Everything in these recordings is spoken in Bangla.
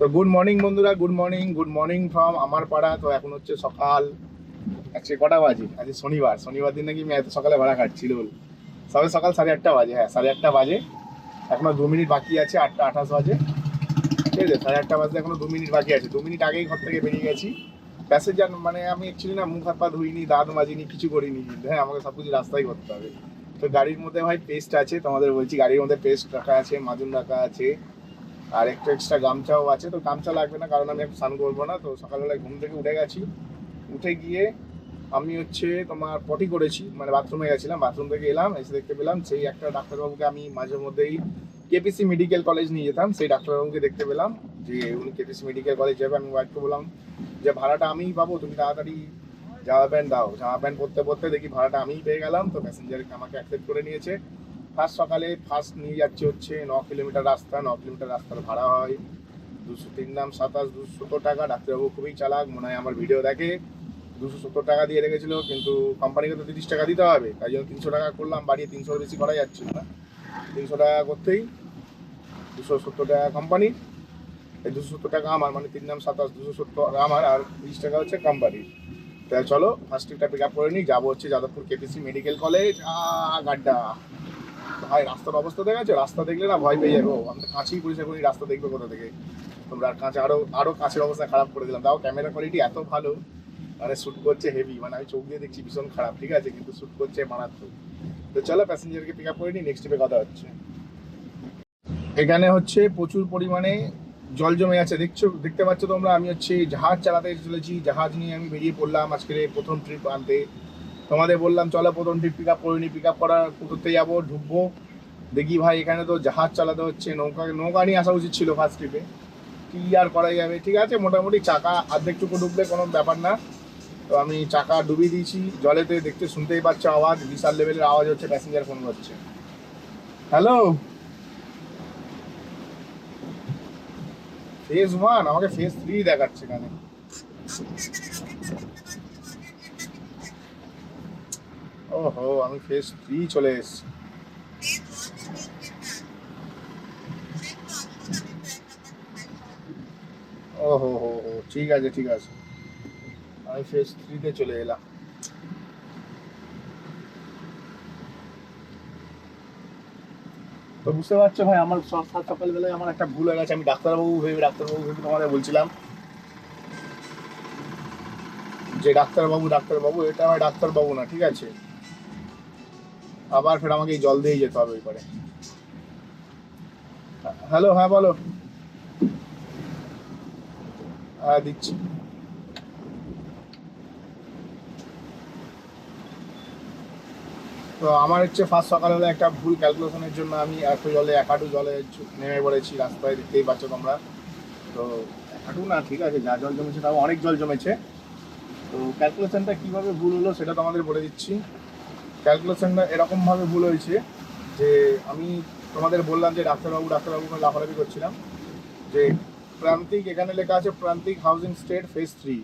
তো গুড মর্নিং বন্ধুরা good morning good morning from আমার পাড়া। তো এখন হচ্ছে সকাল আজকে কটা বাজে? আজকে শনিবার। শনিবার দিন নাকি এত সকালে ভাড়া খাচ্ছিল। সবে সকাল সাড়ে আটটা বাজে হ্যাঁ সাড়ে আটটা বাজে। এখনও দু মিনিট বাকি আছে, আটটা আঠাশ বাজে। ঠিক আছে, সাড়ে আটটা বাজে এখনও দু মিনিট বাকি আছে। দু মিনিট আগেই ঘর থেকে বেরিয়ে গেছি। প্যাসেঞ্জার মানে আমি অ্যাকচুয়ালি না মুখ হাত পা ধুইনি, দাঁত মাজিনি, কিছু করিনি। কিন্তু হ্যাঁ আমাকে সব কিছু রাস্তায় করতে হবে। তো গাড়ির মধ্যে ভাই পেস্ট আছে, তোমাদের বলছি, গাড়ির মধ্যে পেস্ট রাখা আছে, মাজুন রাখা আছে। আর একটু এক্সট্রা গামছাও আছে, তো গামছা লাগবে না, কারণ আমি স্নান করব না, তো সকালবেলায় ঘুম থেকে উঠে গেছি। উঠে গিয়ে আমি হচ্ছে তোমার পটি করেছি মানে বাথরুমে গেছিলাম বাথরুম থেকে এলাম, এসে দেখতে পেলাম, সেই একটা ডাক্তারবাবুকে আমি মাঝে মধ্যেই কেপিসি মেডিকেল কলেজ নিয়ে যেতাম, সেই ডাক্তারবাবুকে দেখতে পেলাম, যে উনি কেপিসি মেডিকেল কলেজ যাবে, আমি ওয়াইফকে বললাম যে, ভাড়াটা আমিই পাবো, তুমি তাড়াতাড়ি জামা প্যান্ট দাও। জামা প্যান্ট পরতে পরতে দেখি ভাড়াটা আমিই পেয়ে গেলাম, তো প্যাসেঞ্জারকে আমাকে অ্যাকসেপ্ট করে নিয়েছে। ফার্স্ট সকালে ফার্স্ট নিয়ে যাচ্ছে হচ্ছে ন কিলোমিটার রাস্তা, ন কিলোমিটার রাস্তার ভাড়া হয়। দুশো তিন দাম সাতাশ, দুশো সত্তর টাকা। ডাক্তারবাবু খুবই চালাক, মনে হয় আমার ভিডিও দেখে। দুশো সত্তর টাকা দিয়ে রেখেছিল, কিন্তু কোম্পানিকে তো তিরিশ টাকা দিতে হবে। তাই জন্য তিনশো টাকা করলাম, বাড়িয়ে তিনশোর বেশি করা যাচ্ছিল না। তিনশো টাকা করতেই দুশো সত্তর টাকা কোম্পানি এই দুশো সত্তর টাকা আমার মানে তিন দাম সাতাশ, দুশো সত্তর আমার, আর তিরিশ টাকা হচ্ছে কোম্পানির তাই চলো ফার্স্ট ট্রিপটা পিক আপ করে নিই। যাব হচ্ছে যাদবপুর কেপিসি মেডিকেল কলেজ আ, গাড্ডা। ভাই, রাস্তার অবস্থা দেখেছ রাস্তা দেখলে না ভয় পেয়ে যাব। আমি কাছেই পরিষ্কার করি রাস্তা দেখবে কোথা থেকে। তোমরা আর কাছে আরও আরও কাছের অবস্থা খারাপ করে দিলাম। তাও ক্যামেরা কোয়ালিটি এত ভালো মানে শ্যুট করছে হেভি মানে আমি চোখ দিয়ে দেখছি ভীষণ খারাপ, ঠিক আছে? কিন্তু শ্যুট করছে মারাত্মক। তো চলো প্যাসেঞ্জারকে পিক আপ করে নিই নেক্সট ট্রিপে কথা হচ্ছে। এখানে হচ্ছে প্রচুর পরিমাণে জল জমে আছে। দেখছ, দেখতে পাচ্ছ তোমরা, আমি হচ্ছে জাহাজ চালাতে চলেছি। জাহাজ নিয়ে আমি বেরিয়ে পড়লাম আজকে প্রথম ট্রিপ আনতে। তোমাদের বললাম, চলো প্রথম ট্রিপ পিক আপ করে নিই পিক আপ করার করতে যাব, ঢুকবো। দেখি ভাই, এখানে তো জাহাজ চালাতে হচ্ছে, নৌকা নৌকা নিয়ে আসা উচিত ছিল ফার্স্ট ট্রিপে কি আর করা যাবে? ঠিক আছে, মোটামুটি চাকা অর্ধেকটুকু ডুবলে কোনো ব্যাপার না। তো আমি চাকা ডুবিয়ে দিয়েছি, জলেতে দেখতে শুনতেই পাচ্ছ আওয়াজ, বিশাল লেভেলের আওয়াজ হচ্ছে প্যাসেঞ্জার ফোন করছে। হ্যালো ফেজ ওয়ান আমাকে ফেজ থ্রি দেখাচ্ছে এখানে। ওহো, আমি ফেজ থ্রি চলে এসেছি। ওহো, হো হো, ঠিক আছে ঠিক আছে। আমি ফেজ থ্রিতে চলে এলাম। তো বুঝতে পারছ ভাই, আমার সাত সকালবেলায় আমার একটা ভুল হয়ে গেছে, আমি ডাক্তারবাবু ভেবে ডাক্তারবাবু ভেবে তোমাদের বলছিলাম যে ডাক্তারবাবু ডাক্তারবাবু, এটা আমার ডাক্তারবাবু না, ঠিক আছে? আবার ফের আমাকে জল দিয়ে যেতে হবে ওই পারে। হ্যালো হ্যাঁ বলো। হ্যাঁ দিচ্ছি। তো আমার হচ্ছে ফার্স্ট সকালবেলা একটা ভুল ক্যালকুলেশনের জন্য আমি এত জলে, এক হাঁটু জলে নেমে পড়েছি, রাস্তায় দেখতেই পাচ্ছ তোমরা। তো এক হাঁটু না, ঠিক আছে, যা জল জমেছে তাও অনেক জল জমেছে। তো ক্যালকুলেশনটা কীভাবে ভুল হলো সেটা তোমাদের বলে দিচ্ছি। ক্যালকুলেশনটা এরকমভাবে ভুল হয়েছে যে আমি তোমাদের বললাম যে ডাক্তারবাবু ডাক্তারবাবু করে লাফালাফি করছিলাম, যে প্রান্তিক, এখানে লেখা আছে প্রান্তিক হাউজিং স্টেট ফেজ থ্রি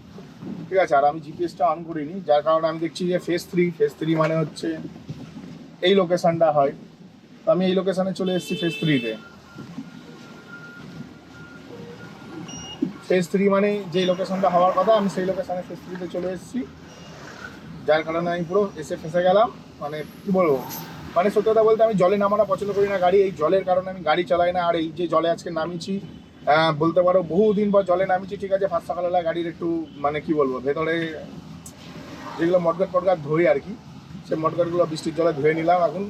ঠিক আছে, আর আমি জিপিএসটা অন করিনি, যার কারণে আমি দেখছি যে ফেজ থ্রি ফেজ থ্রি মানে হচ্ছে এই লোকেশনটা হয়। তো আমি এই লোকেশনে চলে এসেছি ফেজ থ্রিতে ফেজ থ্রি মানে যেই লোকেশনটা হওয়ার কথা, আমি সেই লোকেশনে ফেজ থ্রিতে চলে এসেছি। যার কারণে আমি পুরো এসে ফেসে গেলাম। মানে কি বলব? মানে সত্যি কথা বলতে আমি জলে নামানো পছন্দ করি না গাড়ি। এই জলের কারণে আমি গাড়ি চালাই না। আর এই যে জলে আজকে নামিয়েছি বলতে পারো বহুদিন পর জলে নামিয়েছি, ঠিক আছে ফার্স্ট সকালবেলা গাড়ির একটু মানে কি বলব, ভেতরে যেগুলো মটগাট ফটগাট ধোই আর কি, সেই মটগাটগুলো বৃষ্টির জলে ধুয়ে নিলাম। এখন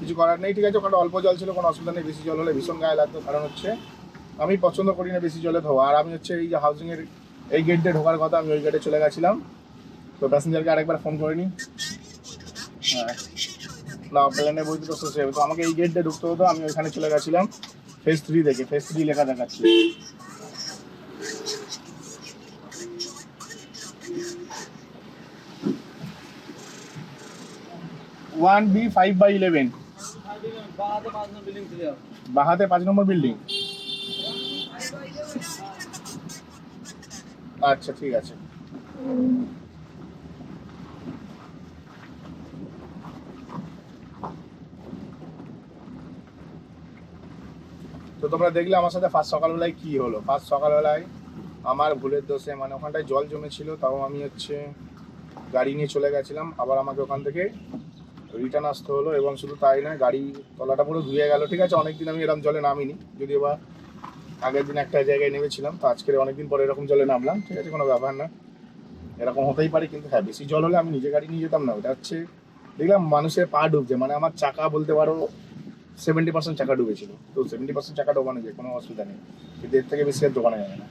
কিছু করার নেই, ঠিক আছে, ওখানে অল্প জল ছিল, কোনো অসুবিধা নেই। বেশি জল হলে ভীষণ গায়ে লাগতো, কারণ হচ্ছে আমি পছন্দ করি না বেশি জলে ধোয়া। আর আমি হচ্ছে এই যে হাউজিংয়ের এই গেট ঢোকার কথা, আমি ওই গেটে চলে গেছিলাম। তো প্যাসেঞ্জারকে আরেকবার ফোন করে নিই। প্লেনে বইতে তো শেষ হয়ে তো আমাকে এই গেট দিয়ে ঢুকতে হতো, আমি ওইখানে চলে গেছিলাম। ফেজ থ্রি দেখে ফেজ থ্রি লেখা দেখাচ্ছি। One B five by eleven বাহাতে পাঁচ নম্বর বিল্ডিং আচ্ছা ঠিক আছে। তো তোমরা দেখলে আমার সাথে ফার্স্ট সকালবেলায় কি হলো? ফার্স্ট সকালবেলায় আমার ভুলের দোষে মানে ওখানটায় জল জমেছিল, তাও আমি হচ্ছে গাড়ি নিয়ে চলে গেছিলাম। আবার আমাকে ওখান থেকে রিটার্ন আসতে হলো এবং শুধু তাই নয়, গাড়ি তলাটা পুরো ধুয়ে গেল, ঠিক আছে? অনেকদিন আমি এরকম জলে নামিনি, যদিও বা আগের দিন একটা জায়গায় নেমেছিলাম, তো আজকের অনেকদিন পরে এরকম জলে নামলাম, ঠিক আছে? কোনো ব্যাপার না। এরকম হতেই পারে, কিন্তু হ্যাঁ বেশি জল হলে আমি নিজে গাড়ি নিয়ে যেতাম না। ওটা হচ্ছে, দেখলাম মানুষের পা ডুবছে মানে আমার চাকা বলতে পারো সেভেন্টি পার্সেন্ট চাকা ডুবেছিল। তো সেভেন্টি পার্সেন্ট চাকা ডোবানো যায় কোনো অসুবিধা নেই। কিন্তু এর থেকে বেশি আর দোকানে যাবে না।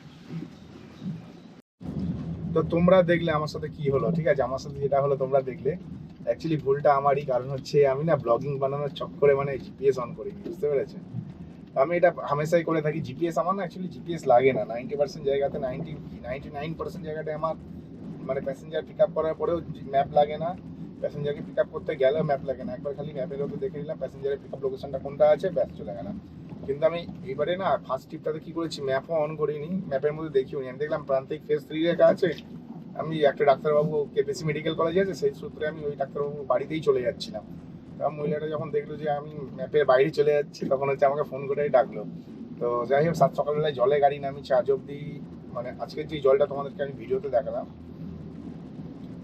তো তোমরা দেখলে আমার সাথে কি হলো, ঠিক আছে? আমার সাথে যেটা হলো, তোমরা দেখলে। অ্যাকচুয়ালি ভুলটা আমারই, কারণ হচ্ছে আমি না ব্লগিং বানানোর চক্করে মানে জিপিএস অন করিনি, বুঝতে পেরেছে? আমি এটা হামেশাই করে থাকি। জিপিএস আমার না অ্যাকচুয়ালি জিপিএস লাগে না। নাইনটি পার্সেন্ট জায়গাতে নাইনটি নাইনটি নাইন পার্সেন্ট জায়গাতে আমার মানে প্যাসেঞ্জার পিক আপ করার পরেও ম্যাপ লাগে না। প্যাসেঞ্জারকে পিক আপ করতে গেলেও ম্যাপ লাগে না। একবার খালি ম্যাপের মধ্যে দেখে নিলাম প্যাসেঞ্জারের পিক আপ লোকেশনটা কোনটা আছে, ব্যাস চলে গেলাম কিন্তু আমি এবারে না ফার্স্ট ট্রিপটাতে কি করেছি ম্যাপও অন করিনি ম্যাপের মধ্যে দেখিও নি আমি দেখলাম প্রান্তিক ফেস থ্রি রেখা আছে, আমি একটা ডাক্তারবাবু কেপিসি মেডিকেল কলেজ আছে, সেই সূত্রে আমি ওই ডাক্তারবাবু বাড়িতেই চলে যাচ্ছিলাম। কারণ মহিলাটা যখন দেখল যে আমি ম্যাপের বাইরে চলে যাচ্ছি, তখন হচ্ছে আমাকে ফোন করে ডাকলো। তো যাই হোক, সাত সকালবেলায় জলে গাড়ি নামিছে আজ অব্দি মানে আজকের যে জলটা তোমাদেরকে আমি ভিডিওতে দেখালাম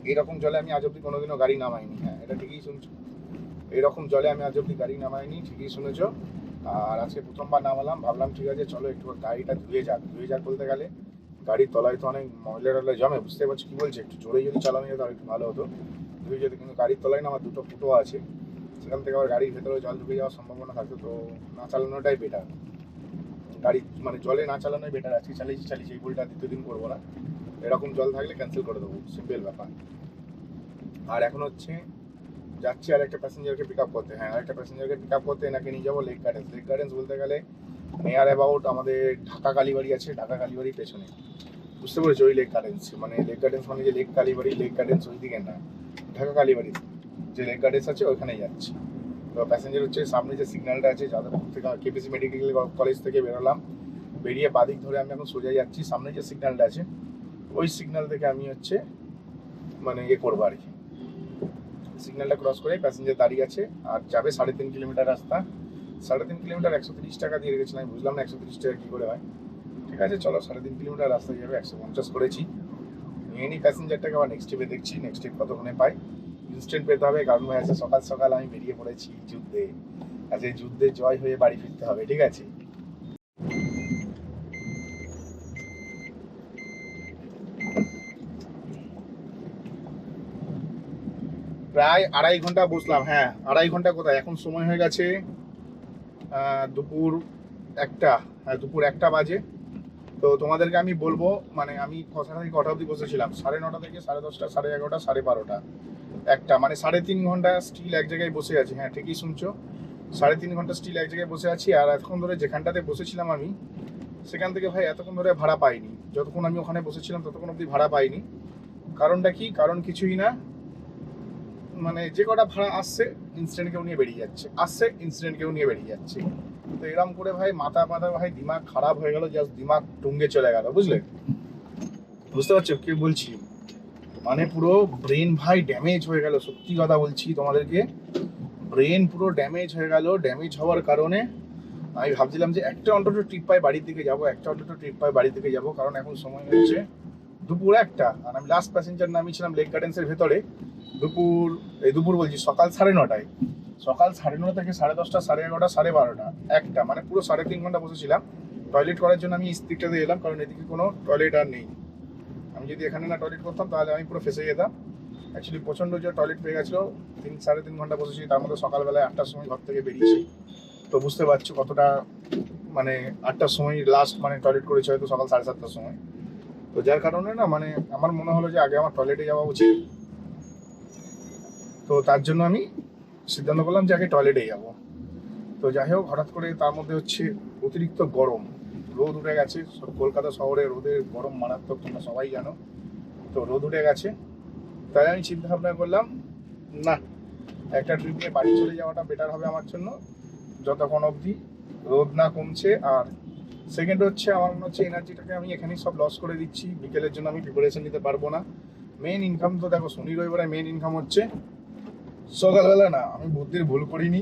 এইরকম জলে আমি আজ অব্দি কোনোদিনও গাড়ি নামাইনি হ্যাঁ এটা ঠিকই শুনছো। এইরকম জলে আমি আজ অব্দি গাড়ি নামাইনি, ঠিকই শুনেছো। আর আজকে প্রথমবার নামালাম, ভাবলাম ঠিক আছে, চলো একটু গাড়িটা ধুয়ে যাক। ধুয়ে যাক বলতে গেলে, গাড়ির তলায় তো অনেক ময়লা টয়লা জমে, বুঝতে পারছি কি বলছে, একটু জোরে যদি চালানো যেত আর একটু ভালো হতো। ধুয়ে যেত কিন্তু গাড়ির তলায় না, আমার দুটো ফুটো আছে। সেখান থেকে আবার গাড়ির ভেতরে জল ঢুকে যাওয়ার সম্ভাবনা থাকতো, তো না চালানোটাই বেটার গাড়ি মানে জলে না চালানোই বেটার আজকে চালিয়েছি চালিয়েছি, এই ভুলটা দ্বিতীয় দিন করব না। এরকম জল থাকলে ক্যান্সেল করে দেবো সিম্পল ব্যাপার। আর এখন হচ্ছে, যাচ্ছি আর একটা প্যাসেঞ্জারকে পিক আপ করতে। হ্যাঁ আরেকটা প্যাসেঞ্জারকে পিক আপ করতে এনাকে নিয়ে যাব লেক গার্ডেন্স লেক গার্ডেন্স বলতে গেলে নিয়ার অ্যাবাউট আমাদের ঢাকা কালীবাড়ি আছে, ঢাকা কালীবাড়ির পেছনে। বুঝতে পেরেছ? ওই লেক গার্ডেন্স মানে লেক গার্ডেন্স মানে যে লেক কালীবাড়ি লেক গার্ডেন্স ওই দিকে না। ঢাকা কালীবাড়ি, যে লেক গার্ডেন্স আছে ওইখানে যাচ্ছি। তো প্যাসেঞ্জার হচ্ছে, সামনে যে সিগন্যালটা আছে, যাদবপুর থেকে কেপিসি মেডিকেল কলেজ থেকে বেরোলাম। বেরিয়ে বাদিক ধরে আমি এখন সোজা যাচ্ছি। সামনে যে সিগন্যালটা আছে ওই সিগন্যাল থেকে আমি হচ্ছে মানে ইয়ে করব আর কি। সিগন্যালটা ক্রস করে প্যাসেঞ্জার দাঁড়িয়ে আছে আর যাবে সাড়ে তিন কিলোমিটার রাস্তা। সাড়ে তিন কিলোমিটার একশো তিরিশ টাকা দিয়ে রেখেছিলাম, আমি বুঝলাম না একশো তিরিশ টাকা কী করে হয়। ঠিক আছে, চলো সাড়ে তিন কিলোমিটার রাস্তা যাবে, একশো পঞ্চাশ করেছি। নিয়ে প্যাসেঞ্জারটাকে আবার নেক্সট ট্রিপে দেখছি নেক্সট ট্রিপ কতক্ষণে পাই। ইনস্ট্যান্ট পেতে হবে, কারণ ভাই আছে সকাল সকাল আমি বেরিয়ে পড়েছি যুদ্ধে। আজ এই যুদ্ধে জয় হয়ে বাড়ি ফিরতে হবে, ঠিক আছে? প্রায় আড়াই ঘণ্টা বসলাম হ্যাঁ আড়াই ঘণ্টা কোথায়? এখন সময় হয়ে গেছে দুপুর একটা হ্যাঁ দুপুর একটা বাজে। তো তোমাদেরকে আমি বলব মানে আমি কটা থেকে কটা অবধি বসেছিলাম? সাড়ে নটা থেকে সাড়ে দশটা, সাড়ে এগারোটা, সাড়ে বারোটা, একটা মানে সাড়ে তিন ঘণ্টা স্টিল এক জায়গায় বসে আছি হ্যাঁ ঠিকই শুনছো। সাড়ে তিন ঘণ্টা স্টিল এক জায়গায় বসে আছি, আর এতক্ষণ ধরে যেখানটাতে বসেছিলাম আমি, সেখান থেকে ভাই এতক্ষণ ধরে ভাড়া পাইনি। যতক্ষণ আমি ওখানে বসেছিলাম, ততক্ষণ অবধি ভাড়া পাইনি। কারণটা কি? কারণ কিছুই না। মানে যে কটা ভাড়া আসছে ইনস্ট্যান্ট কেউ নিয়ে বেরিয়ে যাচ্ছে। আসছে ইনস্ট্যান্ট কেউ নিয়ে বেরিয়ে যাচ্ছে। তো এরকম করে ভাই মাথা মাথা ভাই দিমাগ খারাপ হয়ে গেল জাস্ট দিমাগ টুঙ্গে চলে গেল, বুঝলে? বুঝতে পারছ কি বলছি? মানে পুরো ব্রেন ভাই ড্যামেজ হয়ে গেল, সত্যি কথা বলছি তোমাদেরকে। ব্রেন পুরো ড্যামেজ হয়ে গেল ড্যামেজ হওয়ার কারণে আমি ভাবছিলাম যে একটা অন্তত ট্রিপ পাই বাড়ির দিকে যাব, একটা অন্তত ট্রিপ পাই বাড়ির দিকে যাব, কারণ এখন সময় হচ্ছে দুপুর একটা, আর আমি লাস্ট প্যাসেঞ্জার নামিয়েছিলাম লেক গার্ডেন্সের ভেতরে। দুপুর, এই দুপুর বলছি, সকাল সাড়ে নটায়। সকাল সাড়ে নটা থেকে সাড়ে দশটা, সাড়ে এগারোটা, সাড়ে বারোটা, একটা মানে পুরো সাড়ে তিন ঘণ্টা বসেছিলাম। টয়লেট করার জন্য আমি স্ত্রীটাতে এলাম, কারণ এদিকে কোনো টয়লেট আর নেই। আমি যদি এখানে না টয়লেট করতাম, তাহলে আমি পুরো ফেসে যেতাম। অ্যাকচুয়ালি প্রচণ্ড যে টয়লেট পেয়ে গেছিল। তিন, সাড়ে তিন ঘণ্টা বসেছি, তার মধ্যে সকালবেলায় আটটার সময় ঘর থেকে বেরিয়েছি। তো বুঝতে পারছ কতটা মানে আটটার সময় লাস্ট মানে টয়লেট করেছি হয়তো সকাল সাড়ে সাতটার সময়। তো যার কারণে না মানে আমার মনে হলো যে আগে আমার টয়লেটে যাওয়া উচিত। তো তার জন্য আমি সিদ্ধান্ত করলাম যে আগে টয়লেটে যাব। তো যাই হোক, হঠাৎ করে তার মধ্যে হচ্ছে অতিরিক্ত গরম। রোদ উঠে গেছে কলকাতা শহরে রোদের গরম মারাত্মক, তোমরা সবাই জানো। তো রোদ উঠে গেছে। তাই আমি চিন্তা ভাবনা করলাম, না, একটা ট্রিপ নিয়ে বাড়ি চলে যাওয়াটা বেটার হবে আমার জন্য, যতক্ষণ অবধি রোদ না কমছে। আর সেকেন্ড হচ্ছে আমার মনে হচ্ছে এনার্জিটাকে আমি এখানেই সব লস করে দিচ্ছি। বিকেলের জন্য আমি প্রিপারেশন নিতে পারব না। মেন ইনকাম তো দেখো, শনি রবিবারে মেন ইনকাম হচ্ছে। সকালবেলা না, আমি বুদ্ধির ভুল করিনি।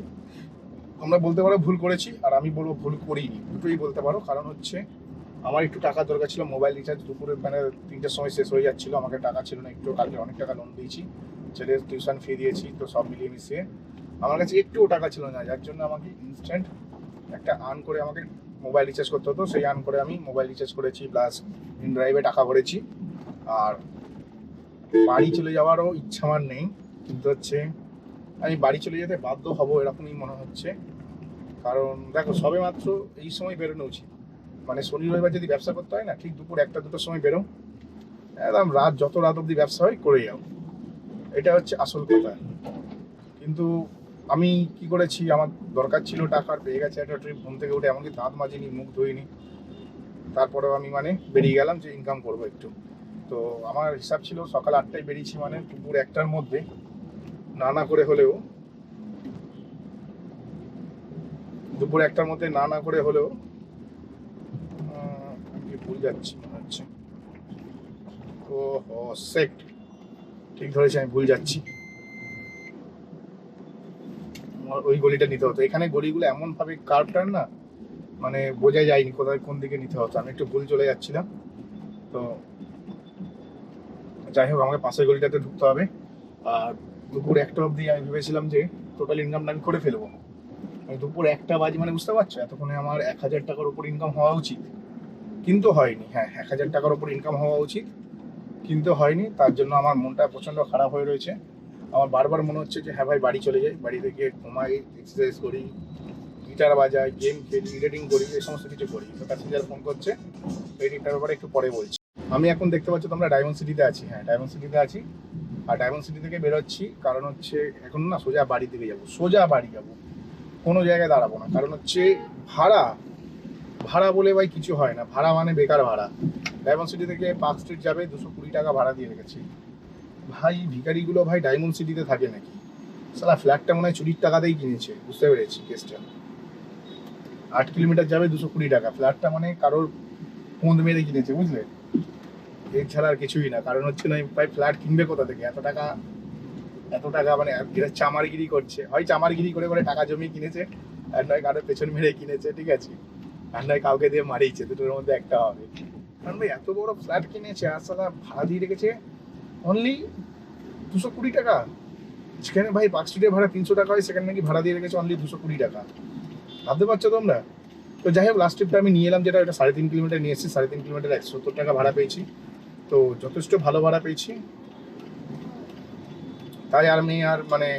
তোমরা বলতে পারো ভুল করেছি, আর আমি বলব ভুল করিনি। দুটোই বলতে পারো, কারণ হচ্ছে আমার একটু টাকা দরকার ছিল, মোবাইল রিচার্জ দুপুরে মানে তিনটের সময় শেষ হয়ে যাচ্ছিল, আমাকে টাকা ছিল না, একটু কালকে অনেক টাকা লোন দিয়েছি। ছেলের টিউশন ফি দিয়েছি, তো সব মিলিয়ে মিশিয়ে আমার কাছে একটুও টাকা ছিল না, যার জন্য আমাকে ইনস্ট্যান্ট একটা আর্ন করে আমাকে মোবাইল রিচার্জ করতে হতো। সেই আর্ন করে আমি মোবাইল রিচার্জ করেছি প্লাস ইন ড্রাইভে টাকা ভরেছি। আর বাড়ি চলে যাওয়ারও ইচ্ছা আমার নেই, কিন্তু হচ্ছে আমি বাড়ি চলে যেতে বাধ্য হব এরকমই মনে হচ্ছে। কারণ দেখো, সবে মাত্র এই সময় বেরোনো উচিত। মানে শনি রবিবার যদি ব্যবসা করতে হয় না, ঠিক দুপুর একটা, দুটোর সময় বেরো। একদম রাত, যত রাত অবধি ব্যবসা হয়, করে যাও। এটা হচ্ছে আসল কথা। কিন্তু আমি কি করেছি, আমার দরকার ছিল টাকার পেয়ে গেছে একটা ট্রিপ ঘুম থেকে উঠে এমনকি দাঁত মাজিনি, মুখ ধুইনি। তারপরেও আমি মানে বেরিয়ে গেলাম যে ইনকাম করব একটু। তো আমার হিসাব ছিল সকাল আটটায় বেরিয়েছি মানে দুপুর একটার মধ্যে। না না করে হলেও, দুপুর একটার মধ্যে না না করে হলেও ভুল যাচ্ছি মনে হচ্ছে। ও সেট। ঠিক ধরেছি, আমি ভুল যাচ্ছি। আমার ওই গলিটা নিতে হতো। এখানে গলিগুলো এমন ভাবে কার্ভটার না মানে বোঝা যায়নি কোথায় কোন দিকে নিতে হতো। আমি একটু ভুল চলে যাচ্ছিলাম। তো যাই হোক, আমাকে পাশের গলিটাতে ঢুকতে হবে। আর দুপুর একটা অবধি আমি ভেবেছিলাম যে টোটাল ইনকামটা আমি করে ফেলব। দুপুর একটা বাজে মানে বুঝতে পারছ? এতক্ষণে আমার এক হাজার টাকার উপর ইনকাম হওয়া উচিত। কিন্তু হয়নি। হ্যাঁ এক হাজার টাকার উপর ইনকাম হওয়া উচিত। কিন্তু হয়নি। তার জন্য আমার মনটা প্রচণ্ড খারাপ হয়ে রয়েছে। আমার বারবার মনে হচ্ছে যে হ্যাঁ ভাই, বাড়ি চলে যাই। বাড়িতে গিয়ে ঘুমাই এক্সারসাইজ করি গিটার বাজাই গেম খেলি এডিটিং করি, এই সমস্ত কিছু করি। তো প্যাসেঞ্জার ফোন করছে। এডিংটার ব্যাপারে একটু পরে বলছি। আমি এখন দেখতে পাচ্ছি তোমরা ডায়মন্ড সিটিতে আছি। হ্যাঁ ডায়মন্ড সিটিতে আছি। আর ডায়মন্ড সিটি থেকে বেরোচ্ছি। কারণ হচ্ছে এখন না সোজা বাড়ির দিকে যাব, সোজা বাড়ি যাব। কোনো জায়গায় দাঁড়াবো না। কারণ হচ্ছে ভাড়া ভাড়া বলে ভাই কিছু হয় না। ভাড়া মানে বেকার ভাড়া। ডায়মন্ড সিটি থেকে পার্ক স্ট্রিট যাবে, দুশো কুড়ি টাকা ভাড়া দিয়ে রেখেছি। ভাই, ভিখারিগুলো ভাই ডায়মন্ড সিটিতে থাকে নাকি? সারা ফ্ল্যাটটা মনে হয় চুরির টাকাতেই কিনেছে। বুঝতে পেরেছি কেসটা আট কিলোমিটার যাবে, দুশো কুড়ি টাকা। ফ্ল্যাটটা মানে কারোর পোঁদ মেরে কিনেছে, বুঝলে? এর ছাড়া আর কিছুই না। কারণ হচ্ছে না ভাই ফ্ল্যাট কিনবে কোথা থেকে? এত টাকা এত টাকা মানে এরা চামারগিরি করছে। হয় চামারগিরি করে করে টাকা জমিয়ে কিনেছে, আর নয় কারোর পেছন মেরে কিনেছে, ঠিক আছে? আর নয় কাউকে দিয়ে মারিয়েছে, দুটোর মধ্যে একটা হবে। কারণ ভাই, এত বড় ফ্ল্যাট কিনেছে আর সালা ভাড়া দিয়ে রেখেছে অনলি দুশো কুড়ি টাকা। সেখানে ভাই পার্ক স্ট্রিটের ভাড়া তিনশো টাকা হয়, সেখানে নাকি ভাড়া দিয়ে রেখেছে অনলি দুশো কুড়ি টাকা। ভাবতে পারছ তোমরা? তো যাই হোক লাস্ট ট্রিপটা আমি নিয়ে এলাম, যেটা ওটা সাড়ে তিন কিলোমিটার নিয়ে এসেছি, সাড়ে তিন কিলোমিটার একশো সত্তর টাকা ভাড়া পেয়েছি। তো যথেষ্ট ভালো ভাড়া পেয়েছি। তাই আর আমি আর মানে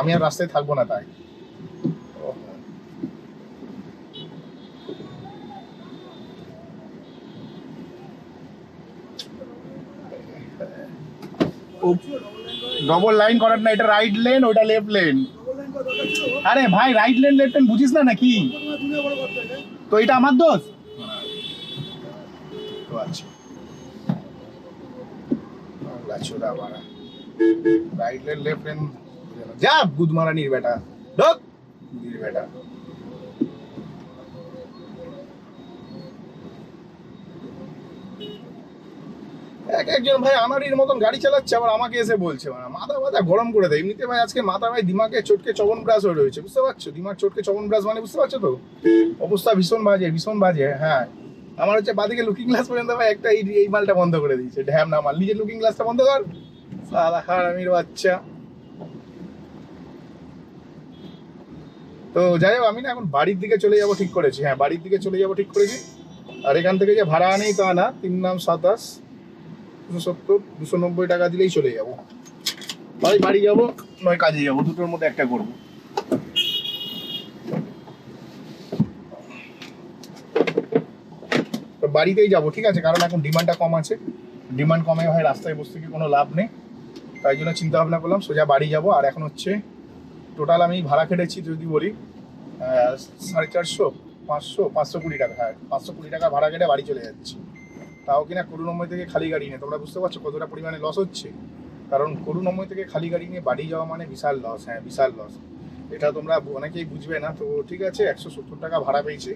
আমি আর রাস্তায় থাকব না তাই। ডবল লাইন করার না, এটা রাইট লেন ওটা লেফট লেন আরে ভাই রাইট লেন লেফট লেন বুঝিস না নাকি? তো এটা আমার দোষ? তো আচ্ছা। এক একজন ভাই আনারির মতন গাড়ি চালাচ্ছে, আবার আমাকে এসে বলছে মানে মাথা মাথা গরম করে দেয়। এমনিতে ভাই আজকে মাথা ভাই দিমাগে চটকে চবন ব্রাশ হয়ে রয়েছে, বুঝতে পারছ? দিমাগ চটকে চবন ব্রাশ মানে বুঝতে পারছ তো? অবস্থা ভীষণ বাজে ভীষণ বাজে হ্যাঁ। আমার হচ্ছে বাদিকে লুকিং গ্লাস পর্যন্ত ভাই একটা এই এই মালটা বন্ধ করে দিয়েছে। ড্যাম না মাল, নিজের লুকিং গ্লাসটা বন্ধ কর। সালা হারামির বাচ্চা। তো যাই হোক, আমি না এখন বাড়ির দিকে চলে যাব ঠিক করেছি। হ্যাঁ বাড়ির দিকে চলে যাব ঠিক করেছি। আর এখান থেকে যে ভাড়া আনেই তা না, তিন নাম সাতাশ, দুশো সত্তর, দুশো নব্বই টাকা দিলেই চলে যাব। ভাই, বাড়ি যাব, নয় কাজে যাব, দুটোর মধ্যে একটা করব। বাড়িতেই যাব, ঠিক আছে? কারণ এখন ডিমান্ডটা কম আছে। ডিমান্ড কমে ভাই, রাস্তায় বসে থেকে কোনো লাভ নেই। তাই জন্য চিন্তা ভাবনা করলাম, সোজা বাড়ি যাব। আর এখন হচ্ছে টোটাল আমি ভাড়া কেটেছি যদি বলি সাড়ে চারশো, পাঁচশো পাঁচশো কুড়ি টাকা হ্যাঁ পাঁচশো কুড়ি টাকা ভাড়া কেটে বাড়ি চলে যাচ্ছি। তাও কিনা করুণময় থেকে খালি গাড়ি নিয়ে, তোমরা বুঝতে পারছ কতটা পরিমাণে লস হচ্ছে? কারণ করুণময় থেকে খালি গাড়ি নিয়ে বাড়ি যাওয়া মানে বিশাল লস হ্যাঁ বিশাল লস এটা তোমরা অনেকেই বুঝবে না, তো ঠিক আছে, একশো সত্তর টাকা ভাড়া পেয়েছি।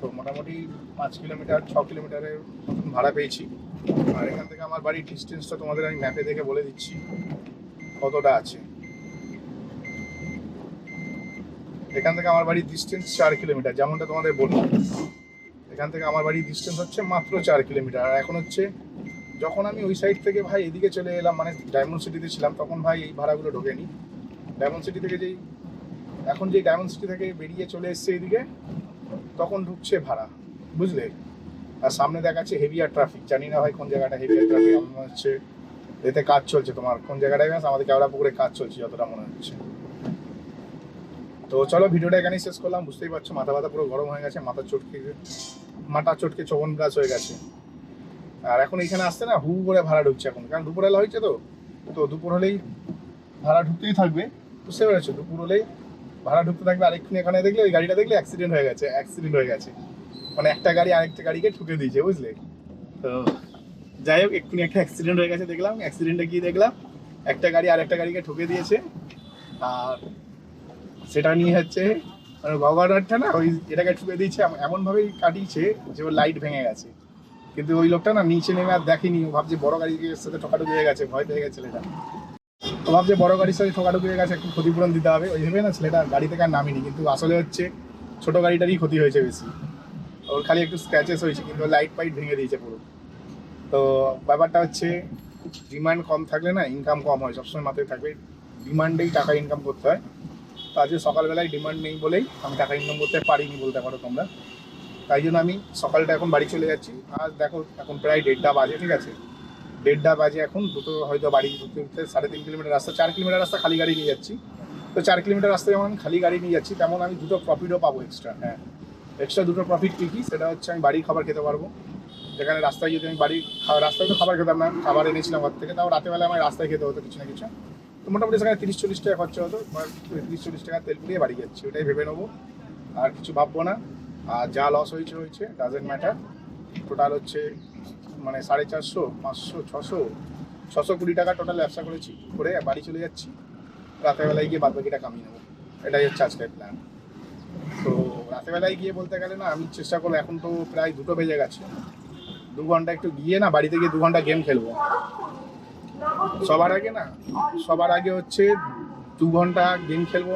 তো মোটামুটি পাঁচ কিলোমিটার, ছ কিলোমিটারের মতন ভাড়া পেয়েছি। আর এখান থেকে আমার বাড়ির ডিস্টেন্সটা তোমাদের আমি ম্যাপে দেখে বলে দিচ্ছি, কতটা আছে। এখান থেকে আমার বাড়ির ডিস্টেন্স চার কিলোমিটার, যেমনটা তোমাদের বললাম। এখান থেকে আমার বাড়ির ডিস্টেন্স হচ্ছে মাত্র চার কিলোমিটার। আর এখন হচ্ছে, যখন আমি ওই সাইড থেকে ভাই এদিকে চলে এলাম মানে ডায়মন্ড সিটিতে ছিলাম, তখন ভাই এই ভাড়াগুলো ঢোকেনি। ডায়মন্ড সিটি থেকে যেই, এখন যে ডায়মন্ড সিটি থেকে বেরিয়ে চলে এসছে এদিকে তখন ঢুকছে ভাড়া, বুঝলে? আর সামনে দেখাচ্ছে হেভিয়ার ট্রাফিক জানি না ভাই কোন জায়গাটা হেভিয়ার ট্রাফিক আমার হচ্ছে এতে কাজ চলছে। তোমার কোন জায়গাটায় আমাদের কেওড়া পুকুরে কাজ চলছে, যতটা মনে হচ্ছে। তো চলো ভিডিওটা এখানেই শেষ করলাম, বুঝতেই পারছ, মাথা ব্যথা পুরো গরম হয়ে গেছে, মাথা চটকে মাথা চটকে চবন ব্রাশ হয়ে গেছে। আর এখন এখানে আসতে না হু করে ভাড়া ঢুকছে এখন, কারণ দুপুরবেলা হয়েছে তো তো দুপুর হলেই ভাড়া ঢুকতেই থাকবে, বুঝতে পেরেছ? দুপুর হলেই ভাড়া ঢুকতে থাকবে আরেকক্ষণ এখানে দেখলে, ওই গাড়িটা দেখলে অ্যাক্সিডেন্ট হয়ে গেছে অ্যাক্সিডেন্ট হয়ে গেছে। মানে একটা গাড়ি আরেকটা গাড়িকে ঠুকে দিয়েছে, বুঝলে? তো যাই হোক এক্ষুনি একটা অ্যাক্সিডেন্ট হয়ে গেছে, দেখলাম। অ্যাক্সিডেন্টে গিয়ে দেখলাম? একটা গাড়ি আরেকটা গাড়িকে ঠুকে দিয়েছে। আর সেটা নিয়ে হচ্ছে মানে ভগবানটা না, ওই এটাকে ঠুকে দিয়েছে, এমন- এমনভাবেই কাটিয়েছে যে ওর লাইট ভেঙে গেছে। কিন্তু ওই লোকটা না নিচে নেমে আর দেখেনি। ভাবছে বড় গাড়ির সাথে ঠোকাটুকি হয়ে গেছে, ভয় পেয়ে গেছে ছেলেটা। ও ভাবছে বড় গাড়ির সাথে ঠোকাটুকি হয়ে গেছে, একটু ক্ষতিপূরণ দিতে হবে। ওই ভেবে না, ছেলেটা গাড়ি থেকে আর নামিনি কিন্তু আসলে হচ্ছে ছোট গাড়িটারই ক্ষতি হয়েছে বেশি। ওর খালি একটু স্ক্র্যাচেস হয়েছে, কিন্তু লাইট ফাইট ভেঙে দিয়েছে পুরো। তো ব্যাপারটা হচ্ছে ডিমান্ড কম থাকলে না ইনকাম কম হয়, সবসময় মাথায় থাকবে ডিমান্ডেই টাকা ইনকাম করতে হয়। তো আজকে সকালবেলায় ডিমান্ড নেই বলেই আমি টাকা ইনকাম করতে পারিনি বলতে পারো তোমরা। তাই জন্য আমি সকালটা এখন বাড়ি চলে যাচ্ছি। আর দেখো, এখন প্রায় দেড়টা বাজে, ঠিক আছে? দেড়টা বাজে এখন, দুটো হয়তো বাড়ি ঢুকতে সাড়ে তিন কিলোমিটার রাস্তা, চার কিলোমিটার রাস্তা খালি গাড়ি নিয়ে যাচ্ছি। তো চার কিলোমিটার রাস্তা যেমন খালি গাড়ি নিয়ে যাচ্ছি, তেমন আমি দুটো প্রফিটও পাবো এক্সট্রা হ্যাঁ। এক্সট্রা দুটো প্রফিট কী কী? সেটা হচ্ছে আমি বাড়ির খাবার খেতে পারব। যেখানে রাস্তায় যদি আমি বাড়ির খা- রাস্তায় তো খাবার খেতাম না, খাবার এনেছিলাম ঘর থেকে, তাও রাতেবেলা আমার রাস্তায় খেতে হতো কিছু না কিছু। তো মোটামুটি সেখানে তিরিশ চল্লিশ টাকা খরচা হতো তিরিশ চল্লিশ টাকা তেল পুড়িয়ে বাড়ি যাচ্ছি, ওটাই ভেবে নেব। আর কিছু ভাববো না। আর যা লস হয়েছে হয়েছে ডাজেন্ট ম্যাটার টোটাল হচ্ছে মানে সাড়ে চারশো, পাঁচশো, ছশো ছশো কুড়ি টাকা টোটাল ব্যবসা করেছি। করে বাড়ি চলে যাচ্ছি। রাতেরবেলায় গিয়ে বাদ বাকিটা কামিয়ে নেব। এটাই হচ্ছে আজকের প্ল্যান তো রাতেরবেলায় গিয়ে বলতে গেলে না, আমি চেষ্টা করব, এখন তো প্রায় দুটো বেজে গেছে। দু ঘণ্টা একটু গিয়ে না, বাড়িতে গিয়ে দু ঘণ্টা গেম খেলব। সবার আগে না, সবার আগে হচ্ছে দু ঘণ্টা গেম খেলব।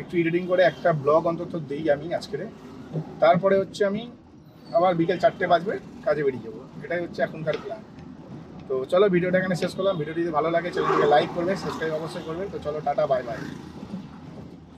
একটু এডিটিং করে একটা ব্লগ অন্তত দিই আমি আজকের। তারপরে হচ্ছে আমি আবার বিকেল চারটে বাজবে, কাজে বেরিয়ে যাব। এটাই হচ্ছে এখনকার প্ল্যান তো চলো ভিডিওটা এখানে শেষ করলাম। ভিডিওটি যদি ভালো লাগে চ্যানেলটিকে লাইক করবে সাবস্ক্রাইব অবশ্যই করবে। তো চলো টাটা বাই বাই